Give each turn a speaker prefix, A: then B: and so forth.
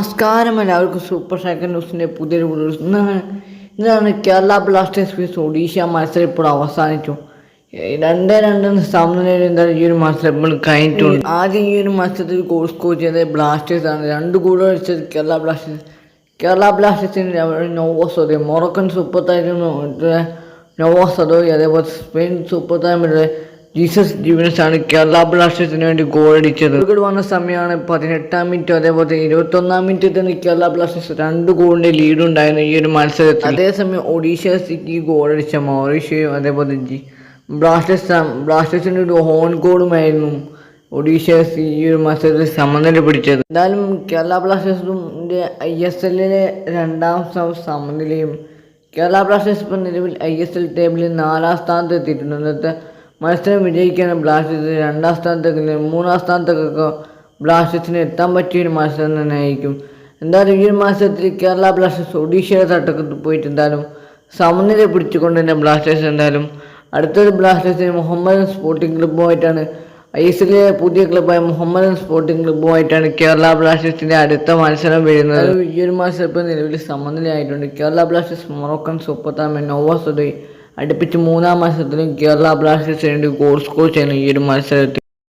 A: നമസ്കാരം എല്ലാവർക്കും super second ന്യൂസിന്റെ പുതിയൊരു ഇന്നാണ് ഇന്നാണ് കേരള ബ്ലാസ്റ്റേഴ്സ് വിസ് ഒഡീഷ മത്സരം ഇപ്പോൾ അവസാനിച്ചു. രണ്ട് രണ്ട് സമനിലയിൽ എന്തായാലും ഈ ഒരു മത്സരം ഇപ്പോൾ കഴിഞ്ഞിട്ടുണ്ട്. ആദ്യം ഈ ഒരു മത്സരത്തിൽ ഗോൾ സ്കോർ ചെയ്തത് ബ്ലാസ്റ്റേഴ്സ് ആണ്. രണ്ട് ഗോൾ അടിച്ചത് കേരള ബ്ലാസ്റ്റേഴ്സ്. കേരള ബ്ലാസ്റ്റേഴ്സിന് നോവോസ് അതെ മൊറക്കൻ സൂപ്പർ താരം നോവോസ് അതോ അതേപോലെ സ്പെയിൻ സൂപ്പർ താരമുള്ള ജീസസ് ജീവനസ് ആണ് കേരള ബ്ലാസ്റ്റേഴ്സിന് വേണ്ടി അടിച്ചത്. ഗോൾ വന്ന സമയമാണ് പതിനെട്ടാം മിനിറ്റ് അതേപോലെ ഇരുപത്തൊന്നാം മിനിറ്റിൽ തന്നെ കേരള ബ്ലാസ്റ്റേഴ്സ് രണ്ട് ഗോളിന്റെ ലീഡ് ഉണ്ടായിരുന്നു ഈ ഒരു മത്സരത്തിൽ. അതേസമയം ഒഡീഷ സിറ്റി ഗോൾ അടിച്ച മൗറീഷ്യയും അതേപോലെ ജി ബ്ലാസ്റ്റേഴ്സ് ബ്ലാസ്റ്റേഴ്സിന്റെ ഒരു ഹോൺ ഗോളുമായിരുന്നു ഒഡീഷ ഈ ഒരു മത്സരത്തിൽ സമനില പിടിച്ചത്. എന്തായാലും കേരള ബ്ലാസ്റ്റേഴ്സും ഐ എസ് എല്ലിലെ രണ്ടാം സമനിലയും കേരള ബ്ലാസ്റ്റേഴ്സ് ഇപ്പം നിലവിൽ ഐ എസ് എൽ ടേബിളിൽ നാലാം സ്ഥാനത്ത് എത്തിയിട്ടുണ്ട്. മത്സരം വിജയിക്കാനും ബ്ലാസ്റ്റേഴ്സിന് രണ്ടാം സ്ഥാനത്തേക്ക് മൂന്നാം സ്ഥാനത്തേക്കൊക്കെ ബ്ലാസ്റ്റേഴ്സിന് എത്താൻ പറ്റിയ ഒരു മത്സരം തന്നെ ആയിരിക്കും എന്തായാലും ഈ ഒരു മത്സരത്തിൽ കേരള ബ്ലാസ്റ്റേഴ്സ് ഒഡീഷയുടെ തട്ടക്കത്ത് പോയിട്ട് എന്തായാലും സമനില പിടിച്ചുകൊണ്ട് തന്നെ ബ്ലാസ്റ്റേഴ്സ് എന്തായാലും അടുത്തൊരു ബ്ലാസ്റ്റേഴ്സിന് മുഹമ്മദൻ സ്പോർട്ടിംഗ് ക്ലബ്ബുമായിട്ടാണ് ഐ എസ് എല്ലിലെ പുതിയ ക്ലബ്ബായ മുഹമ്മദൻ സ്പോർട്ടിംഗ് ക്ലബ്ബുമായിട്ടാണ് കേരള ബ്ലാസ്റ്റേഴ്സിന്റെ അടുത്ത മത്സരം വരുന്നത്. ഈ ഒരു മത്സരം ഇപ്പോൾ നിലവിൽ സമനിലയായിട്ടുണ്ട്. കേരള ബ്ലാസ്റ്റേഴ്സ് മൊറോക്കൻ സൂപ്പർ താരം നോവ സുദൈ അടുപ്പിച്ച് മൂന്നാം മത്സരത്തിലും കേരള ബ്ലാസ്റ്റേഴ്സിന് വേണ്ടി ഗോൾ സ്കോർ ചെയ്യുന്നു ഈ ഒരു മത്സരത്തിൽ